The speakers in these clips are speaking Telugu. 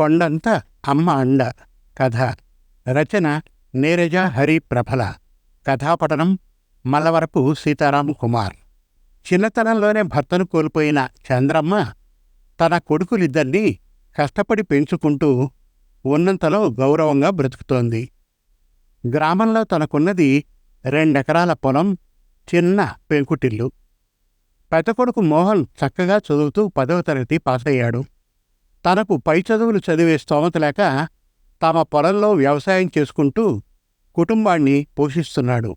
కొండంత అమ్మ అండ. కథ. రచన నీరజ హరి ప్రభల. కథాపఠనం మల్లవరపు సీతారాం కుమార్. చిన్నతనంలోనే భర్తను కోల్పోయిన చంద్రమ్మ తన కొడుకులిద్దరినీ కష్టపడి పెంచుకుంటూ ఉన్నంతలో గౌరవంగా బ్రతుకుతోంది. గ్రామంలో తనకున్నది రెండెకరాల పొలం చిన్న పెంకుటిల్లు. పెద్ద కొడుకు మోహన్ చక్కగా చదువుతూ పదవ తరగతి పాస్ అయ్యాడు తనకు పై చదువులు చదివే స్తోమత లేక తమ పొలంలో వ్యవసాయం చేసుకుంటూ కుటుంబాన్ని పోషిస్తున్నాడు.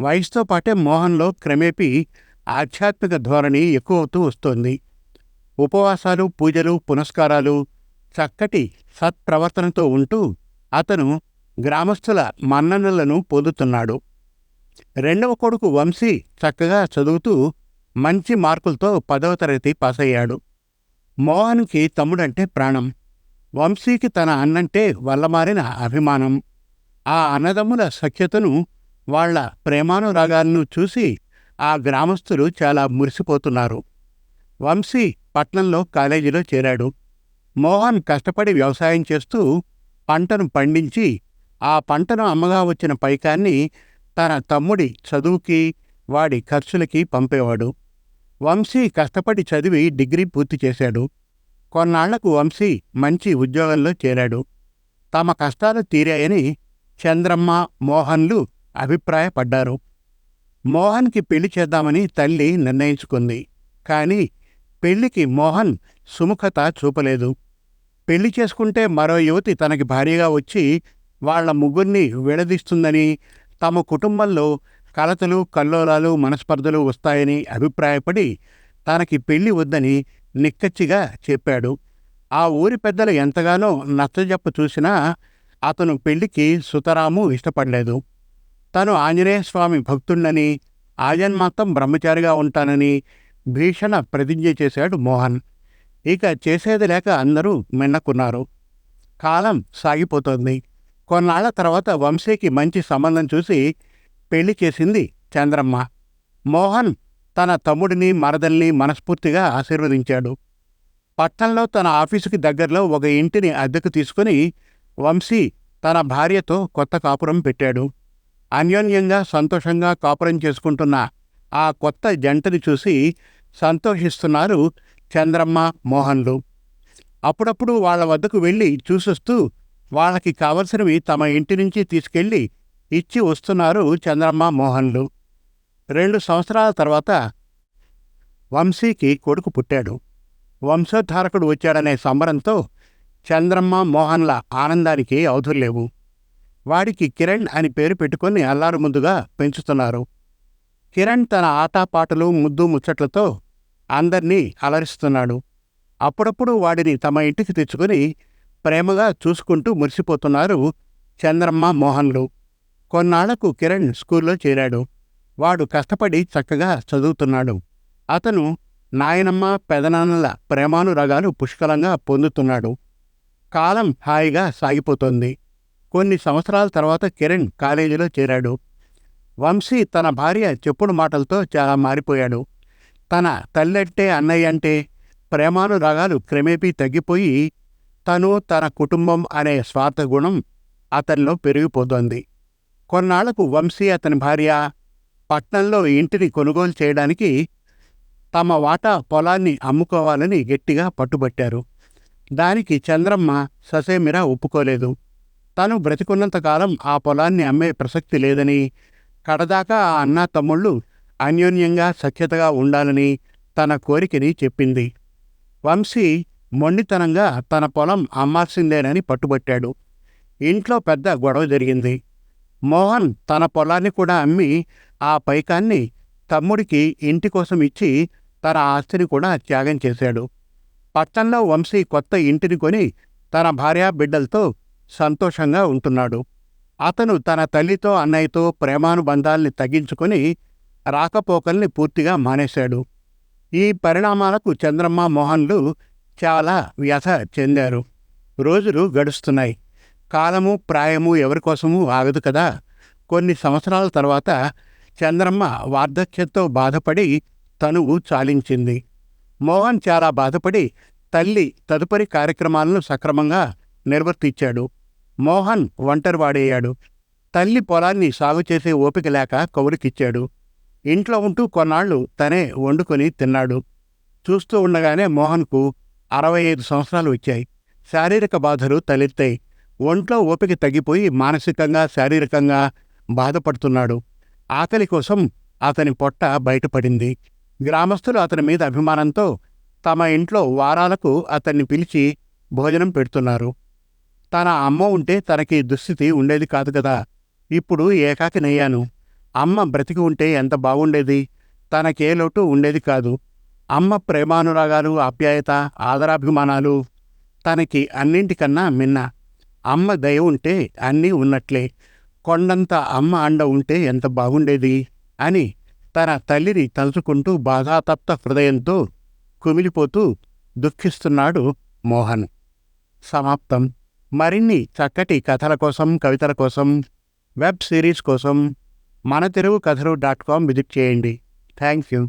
వయసుతో పాటే మోహన్లో క్రమేపీ ఆధ్యాత్మిక ధోరణి ఎక్కువవుతూ వస్తోంది. ఉపవాసాలు పూజలు పునస్కారాలు చక్కటి సత్ప్రవర్తనతో ఉంటూ అతను గ్రామస్తుల మన్ననలను పొందుతున్నాడు. రెండవ కొడుకు వంశీ చక్కగా చదువుతూ మంచి మార్కులతో పదవ తరగతి పాస్ అయ్యాడు మోహన్కి తమ్ముడంటే ప్రాణం. వంశీకి తన అన్నంటే వల్లమారిన అభిమానం. ఆ అన్నదమ్ముల సఖ్యతను వాళ్ళ ప్రేమానురాగాలను చూసి ఆ గ్రామస్తులు చాలా మురిసిపోతున్నారు. వంశీ పట్నంలో కాలేజీలో చేరాడు. మోహన్ కష్టపడి వ్యవసాయం చేస్తూ పంటను పండించి ఆ పంటను అమ్మగా వచ్చిన పైకాన్ని తన తమ్ముడి చదువుకి వాడి ఖర్చులకి పంపేవాడు. వంశీ కష్టపడి చదివి డిగ్రీ పూర్తి చేశాడు. కొన్నాళ్ళకు వంశీ మంచి ఉద్యోగంలో చేరాడు. తమ కష్టాలు తీరాయని చంద్రమ్మ మోహన్లు అభిప్రాయపడ్డారు. మోహన్కి పెళ్ళి చేద్దామని తల్లి నిర్ణయించుకుంది. కానీ పెళ్ళికి మోహన్ సుముఖత చూపలేదు. పెళ్ళి చేసుకుంటే మరో యువతి తనకి భార్యగా వచ్చి వాళ్ళ ముగ్గురిని విడదీస్తుందని తమ కుటుంబంలో కలతలు కల్లోలాలు మనస్పర్ధలు వస్తాయని అభిప్రాయపడి తనకి పెళ్ళి వద్దని నిక్కచ్చిగా చెప్పాడు. ఆ ఊరి పెద్దలు ఎంతగానో నచ్చజెప్ప చూసినా అతను పెళ్ళికి సుతరాము ఇష్టపడలేదు. తను ఆంజనేయ స్వామి భక్తుణ్ణని ఆజన్మాత్రం బ్రహ్మచారిగా ఉంటానని భీషణ ప్రతిజ్ఞ చేశాడు మోహన్. ఇక చేసేది లేక అందరూ మిన్నకున్నారు కాలం సాగిపోతోంది. కొన్నాళ్ళ తర్వాత వంశీకి మంచి సంబంధం చూసి పెళ్ళి చేసింది చంద్రమ్మ. మోహన్ తన తమ్ముడిని మరదల్ని మనస్ఫూర్తిగా ఆశీర్వదించాడు. పట్నంలో తన ఆఫీసుకి దగ్గరలో ఒక ఇంటిని అద్దెకు తీసుకుని వంశీ తన భార్యతో కొత్త కాపురం పెట్టాడు. అన్యోన్యంగా సంతోషంగా కాపురం చేసుకుంటున్న ఆ కొత్త జంటని చూసి సంతోషిస్తున్నారు చంద్రమ్మ మోహన్లు. అప్పుడప్పుడు వాళ్ళ వద్దకు వెళ్ళి చూసొస్తూ వాళ్ళకి కావలసినవి తమ ఇంటి నుంచి తీసుకెళ్ళి ఇచ్చి వస్తున్నారు చంద్రమ్మ మోహన్లు. రెండు సంవత్సరాల తర్వాత వంశీకి కొడుకు పుట్టాడు. వంశోద్ధారకుడు వచ్చాడనే సంబరంతో చంద్రమ్మ మోహన్ల ఆనందానికి అవధుల్లేవు వాడికి కిరణ్ అని పేరు పెట్టుకుని అల్లారు ముందుగా పెంచుతున్నారు. కిరణ్ తన ఆటపాటలు ముద్దు ముచ్చట్లతో అందర్నీ అలరిస్తున్నాడు. అప్పుడప్పుడు వాడిని తమ ఇంటికి తెచ్చుకుని ప్రేమగా చూసుకుంటూ మురిసిపోతున్నారు చంద్రమ్మ మోహన్లు. కొన్నాళ్ళకు కిరణ్ స్కూల్లో చేరాడు. వాడు కష్టపడి చక్కగా చదువుతున్నాడు. అతను నాయనమ్మ పెదనాన్నల ప్రేమానురాగాలు పుష్కలంగా పొందుతున్నాడు. కాలం హాయిగా సాగిపోతోంది. కొన్ని సంవత్సరాల తర్వాత కిరణ్ కాలేజీలో చేరాడు. వంశీ తన భార్య చెప్పుడు మాటలతో చాలా మారిపోయాడు. తన తల్లంటే అన్నయ్య అంటే ప్రేమానురాగాలు క్రమేపీ తగ్గిపోయి తను తన కుటుంబం అనే స్వార్థ గుణం అతనిలో పెరిగిపోతోంది. కొన్నాళ్ళకు వంశీ అతని భార్య పట్నంలో ఇంటిని కొనుగోలు చేయడానికి తమ వాటా పొలాన్ని అమ్ముకోవాలని గట్టిగా పట్టుబట్టారు. దానికి చంద్రమ్మ ససేమిరా ఒప్పుకోలేదు. తను బ్రతికున్నంతకాలం ఆ పొలాన్ని అమ్మే ప్రసక్తి లేదని కడదాకా ఆ అన్నా తమ్ముళ్ళు అన్యోన్యంగా సఖ్యతగా ఉండాలని తన కోరికని చెప్పింది. వంశీ మొండితనంగా తన పొలం అమ్మాల్సిందేనని పట్టుబట్టాడు. ఇంట్లో పెద్ద గొడవ జరిగింది. మోహన్ తన పొలాన్ని కూడా అమ్మి ఆ పైకాన్ని తమ్ముడికి ఇంటి కోసం ఇచ్చి తన ఆస్తిని కూడా త్యాగం చేశాడు. పట్టణంలో వంశీ కొత్త ఇంటిని కొని తన భార్యా బిడ్డలతో సంతోషంగా ఉంటున్నాడు. అతను తన తల్లితో అన్నయ్యతో ప్రేమానుబంధాల్ని తగ్గించుకొని రాకపోకల్ని పూర్తిగా మానేశాడు. ఈ పరిణామాలకు చంద్రమ్మ మోహన్లు చాలా వ్యథ చెందారు. రోజులు గడుస్తున్నాయి. కాలము ప్రాయము ఎవరికోసమూ ఆగదు కదా. కొన్ని సంవత్సరాల తర్వాత చంద్రమ్మ వార్ధక్యంతో బాధపడి తనువు చాలించింది. మోహన్ చాలా బాధపడి తల్లి తదుపరి కార్యక్రమాలను సక్రమంగా నిర్వర్తించాడు. మోహన్ ఒంటరివాడయ్యాడు. తల్లి పొలాన్ని సాగు చేసే ఓపిక లేక కౌలికిచ్చాడు. ఇంట్లో ఉంటూ కొన్నాళ్ళు తనే వండుకొని తిన్నాడు. చూస్తూ ఉండగానే మోహన్కు అరవై ఐదు సంవత్సరాలు వచ్చాయి. శారీరక బాధలు తలెత్తాయి. ఒంట్లో ఓపిక తగ్గిపోయి మానసికంగా శారీరకంగా బాధపడుతున్నాడు. ఆకలి కోసం అతని పొట్ట బయటపడింది. గ్రామస్తులు అతని మీద అభిమానంతో తమ ఇంట్లో వారాలకు అతన్ని పిలిచి భోజనం పెడుతున్నారు. తన అమ్మ ఉంటే తనకి దుస్థితి ఉండేది కాదు కదా. ఇప్పుడు ఏకాకినయ్యాను అమ్మ బ్రతికి ఉంటే ఎంత బాగుండేది? తనకే లోటు ఉండేది కాదు. అమ్మ ప్రేమానురాగాలు ఆప్యాయత ఆదరాభిమానాలు తనకి అన్నింటికన్నా మిన్న. అమ్మ దయ ఉంటే అన్నీ ఉన్నట్లే. కొండంత అమ్మ అండ ఉంటే ఎంత బాగుండేది? అని తన తల్లిని తలుచుకుంటూ బాధాతప్త హృదయంతో కుమిలిపోతూ దుఃఖిస్తున్నాడు మోహన్. సమాప్తం. మరిన్ని చక్కటి కథల కోసం కవితల కోసం వెబ్ సిరీస్ కోసం మన తెలుగు కథలు డాట్ కామ్ విజిట్ చేయండి. Thank you